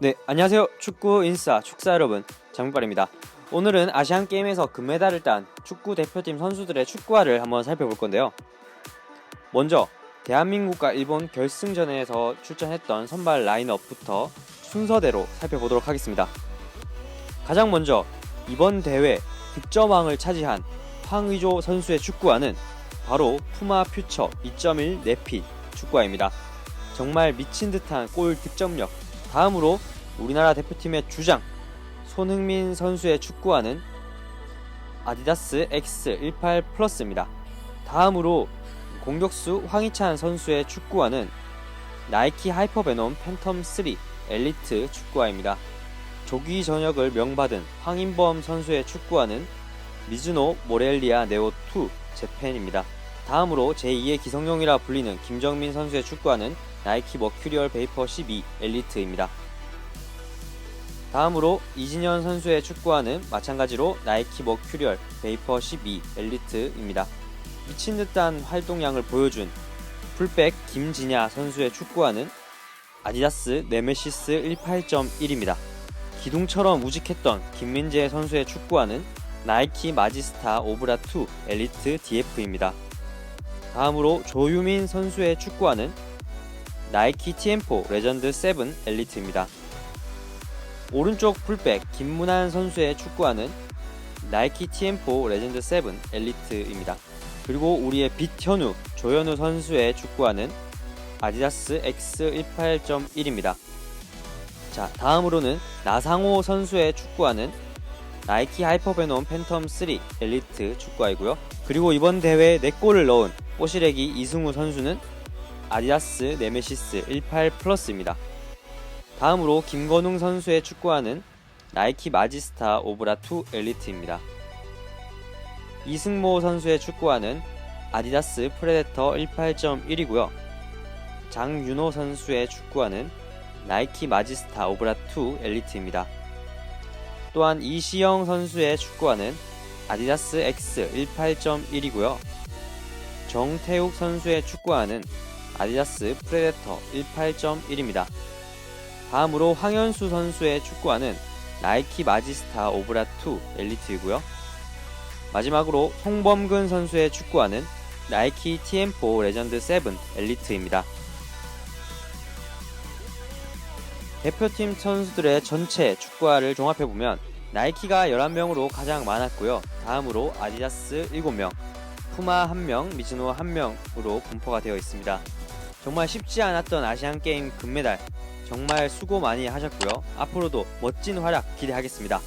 네, 안녕하세요. 축구 인싸 축사 여러분, 장민발입니다. 오늘은 아시안 게임에서 금메달을 딴 축구 대표팀 선수들의 축구화를 한번 살펴볼 건데요. 먼저 대한민국과 일본 결승전에서 출전했던 선발 라인업부터 순서대로 살펴보도록 하겠습니다. 가장 먼저 이번 대회 득점왕을 차지한 황의조 선수의 축구화는 바로 푸마 퓨처 2.1 네피 축구화입니다. 정말 미친 듯한 골 득점력. 다음으로 우리나라 대표팀의 주장 손흥민 선수의 축구화는 아디다스 X18 플러스입니다. 다음으로 공격수 황희찬 선수의 축구화는 나이키 하이퍼베놈 팬텀 3 엘리트 축구화입니다. 조기 전역을 명받은 황인범 선수의 축구화는 미즈노 모렐리아 네오 2 재팬입니다. 다음으로 제2의 기성용이라 불리는 김정민 선수의 축구화는 나이키 머큐리얼 베이퍼 12 엘리트입니다. 다음으로 이진현 선수의 축구화는 마찬가지로 나이키 머큐리얼 베이퍼 12 엘리트입니다. 미친 듯한 활동량을 보여준 풀백 김진야 선수의 축구화는 아디다스 네메시스 18.1입니다. 기둥처럼 우직했던 김민재 선수의 축구화는 나이키 마지스타 오브라 2 엘리트 DF입니다. 다음으로 조유민 선수의 축구화는 나이키 TM4 레전드 7 엘리트입니다. 오른쪽 풀백 김문환 선수의 축구화는 나이키 TM4 레전드 7 엘리트입니다. 그리고 우리의 빛현우 조현우 선수의 축구화는 아디다스 X18.1입니다. 자, 다음으로는 나상호 선수의 축구화는 나이키 하이퍼베놈 팬텀 3 엘리트 축구화이고요. 그리고 이번 대회에 4골을 넣은 뽀시래기 이승우 선수는 아디다스 네메시스 18 플러스입니다. 다음으로 김건웅 선수의 축구화는 나이키 마지스타 오브라 2 엘리트입니다. 이승모 선수의 축구화는 아디다스 프레데터 18.1이고요. 장윤호 선수의 축구화는 나이키 마지스타 오브라 2 엘리트입니다. 또한 이시영 선수의 축구화는 아디다스 X 18.1이고요. 정태욱 선수의 축구화는 아디다스 프레데터 18.1입니다. 다음으로 황현수 선수의 축구화는 나이키 마지스타 오브라 2 엘리트이고요. 마지막으로 송범근 선수의 축구화는 나이키 TM4 레전드 7 엘리트입니다. 대표팀 선수들의 전체 축구화를 종합해보면 나이키가 11명으로 가장 많았고요. 다음으로 아디다스 7명, 푸마 1명, 미즈노 1명으로 분포가 되어 있습니다. 정말 쉽지 않았던 아시안 게임 금메달 정말 수고 많이 하셨고요. 앞으로도 멋진 활약 기대하겠습니다.